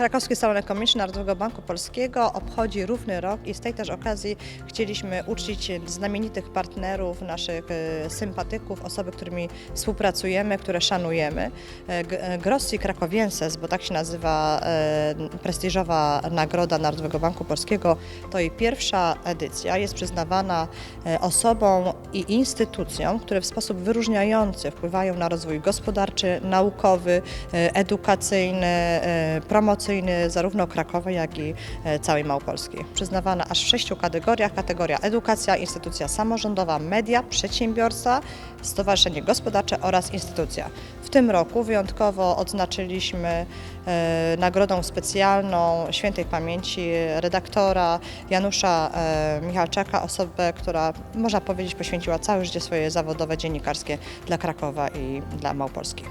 Krakowski Salon Ekonomiczny Narodowego Banku Polskiego obchodzi równy rok i z tej też okazji chcieliśmy uczcić znamienitych partnerów, naszych e, sympatyków, osoby, którymi współpracujemy, które szanujemy. E, e, Grossi Krakowienses, bo tak się nazywa prestiżowa nagroda Narodowego Banku Polskiego, to jej pierwsza edycja jest przyznawana osobom i instytucjom, które w sposób wyróżniający wpływają na rozwój gospodarczy, naukowy, edukacyjny, e, promocyjny zarówno Krakowa, jak i e, całej Małopolski. Przyznawana aż w sześciu kategoriach. Kategoria edukacja, instytucja samorządowa, media, przedsiębiorca, stowarzyszenie gospodarcze oraz instytucja. W tym roku wyjątkowo odznaczyliśmy e, nagrodą specjalną świętej pamięci redaktora Janusza e, Michalczaka, osobę, która można powiedzieć poświęciła całe życie swoje zawodowe dziennikarskie dla Krakowa i dla Małopolski.